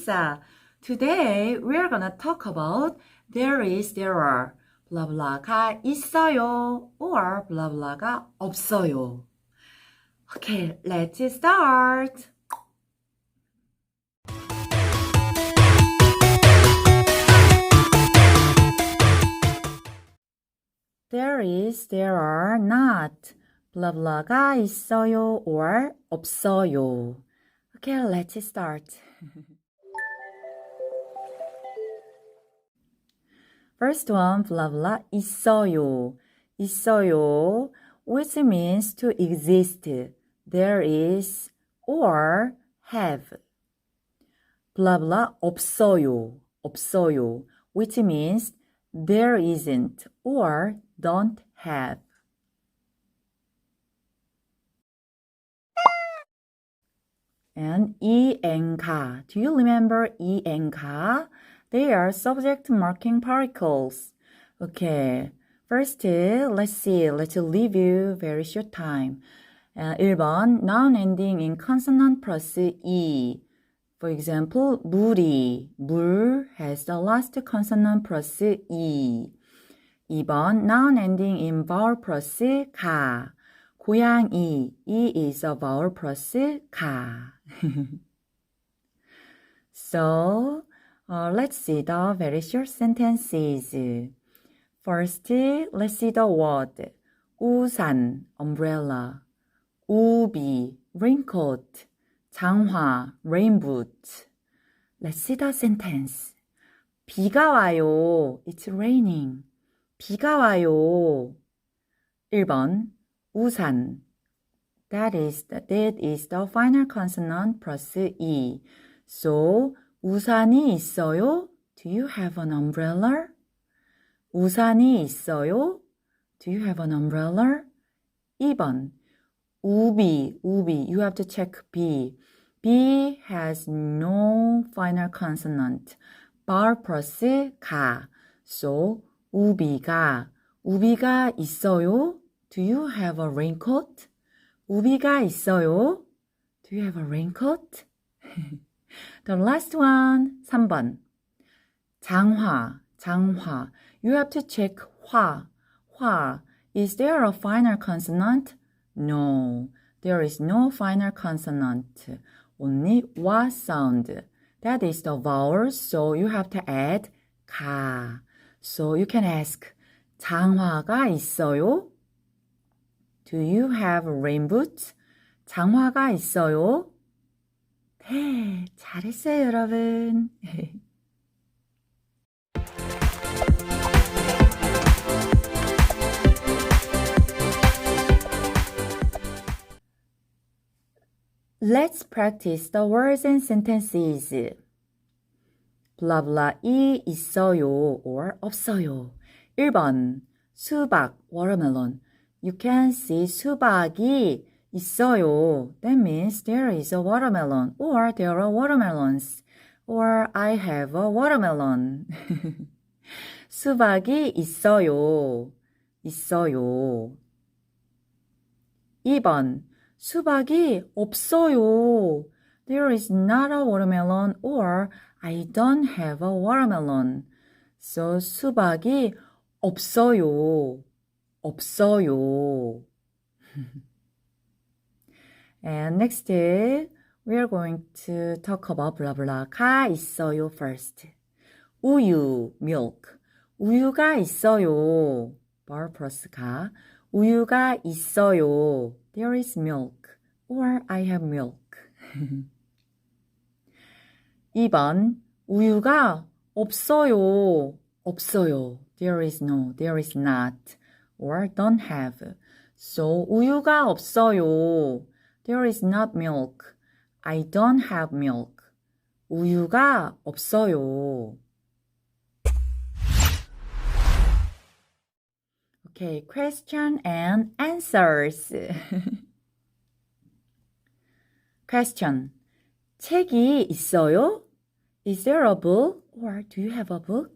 Lisa. Today we're gonna talk about there is, there are. blah blah가 있어요 or blah blah가 없어요. Okay, let's start. There is, there are not. blah blah가 있어요 or 없어요. Okay, let's start. First one, blah blah, 있어요. 있어요, which means to exist. There is or have. blah blah, 없어요. 없어요, which means there isn't or don't have. and 이엔가. Do you remember 이엔가? They are subject marking particles. Okay. First, let's see. Let's review very short time. Uh, 1번, noun ending in consonant plus e. For example, 물이, 물 has the last consonant plus e. 2번, noun ending in vowel plus 가. 고양이, e is a vowel plus 가. so, uh, let's see the very short sentences. First, let's see the word. 우산, umbrella. 우비, raincoat. 장화, rainboot. Let's see the sentence. 비가 와요. It's raining. 비가 와요. 1번, 우산. That is the, that is the final consonant plus e. So 우산이 있어요? Do you have an umbrella? 우산이 있어요? Do you have an umbrella? 2번 우비, 우비. You have to check B. B has no final consonant. bar plus 가. So 우비가 우비가 있어요? Do you have a raincoat? 우비가 있어요? Do you have a raincoat? the last one, 3번. 장화, 장화. You have to check 화, 화. Is there a final consonant? No, there is no final consonant. Only 와 sound. That is the vowel, so you have to add 가. So you can ask, 장화가 있어요? Do you have rain boots? 장화가 있어요? 네, 잘했어요, 여러분. Let's practice the words and sentences. blah blah 이 있어요 or 없어요. 1번 수박 watermelon You can see 수박이 있어요. That means there is a watermelon or there are watermelons or I have a watermelon. 수박이 있어요. 있어요. 2번 수박이 없어요. There is not a watermelon or I don't have a watermelon. So 수박이 없어요. 없어요. and next, we are going to talk about blah blah. 가 있어요 first. 우유, milk. 우유가 있어요. bar plus 가. 우유가 있어요. There is milk. Or I have milk. 2번. 우유가 없어요. 없어요. There is no. There is not. or don't have. So 우유가 없어요. There is not milk. I don't have milk. 우유가 없어요. Okay, question and answers. question. 책이 있어요? Is there a book or do you have a book?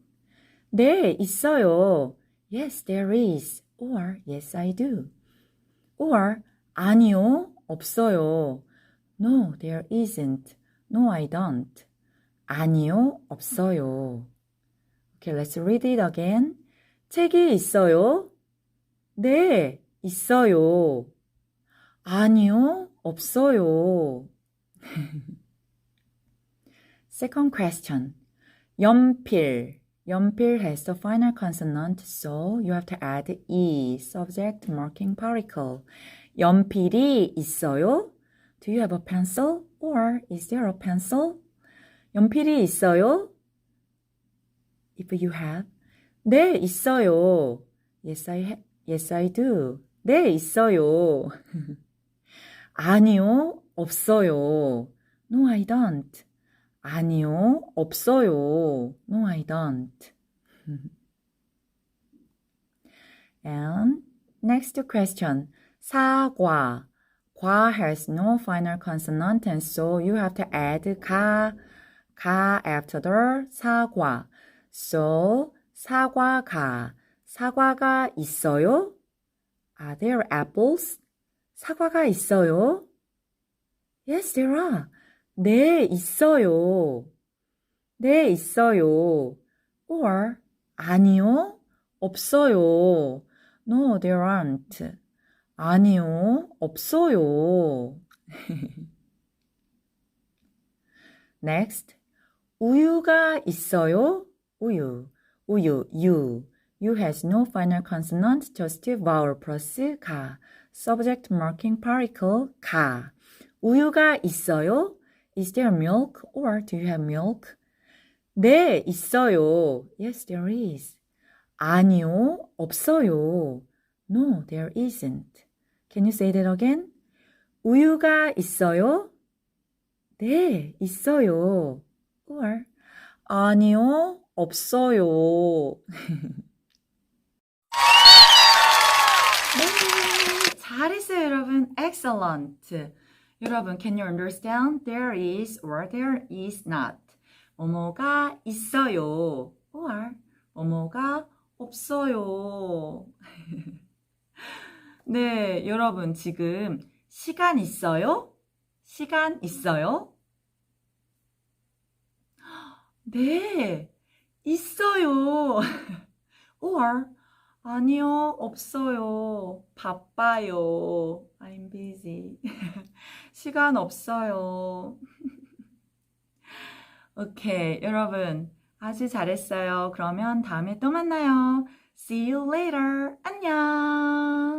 네, 있어요. Yes, there is. or yes, I do. or 아니요, 없어요. No, there isn't. No, I don't. 아니요, 없어요. Okay, let's read it again. 책이 있어요? 네, 있어요. 아니요, 없어요. Second question. 연필. 연필 has the final consonant, so you have to add e, subject marking particle. 연필이 있어요? Do you have a pencil? Or is there a pencil? 연필이 있어요? If you have. 네, 있어요. Yes, I ha- Yes, I do. 네, 있어요. 아니요, 없어요. No, I don't. 아니요, 없어요. No, I don't. And next question. 사과. 과 has no final consonant and so you have to add 가, 가 after the 사과. So, 사과가. 사과가 있어요? Are there apples? 사과가 있어요? Yes, there are. 네, 있어요. 네, 있어요. Or, 아니요, 없어요. No, there aren't. 아니요, 없어요. Next. 우유가 있어요? 우유. 우유, you. You has no final consonant, just vowel plus 가. Subject marking particle 가. 우유가 있어요? Is there milk or do you have milk? 네, 있어요. Yes, there is. 아니요, 없어요. No, there isn't. Can you say that again? 우유가 있어요? 네, 있어요. Or 아니요, 없어요. 네, 잘했어요, 여러분. Excellent. 여러분, can you understand? There is or there is not. 뭐뭐가 있어요. or 뭐뭐가 없어요. 네, 여러분, 지금 시간 있어요? 시간 있어요? 네, 있어요. or 아니요, 없어요. 바빠요. I'm busy. 시간 없어요. 오케이, 여러분. 아주 잘했어요. 그러면 다음에 또 만나요. See you later. 안녕.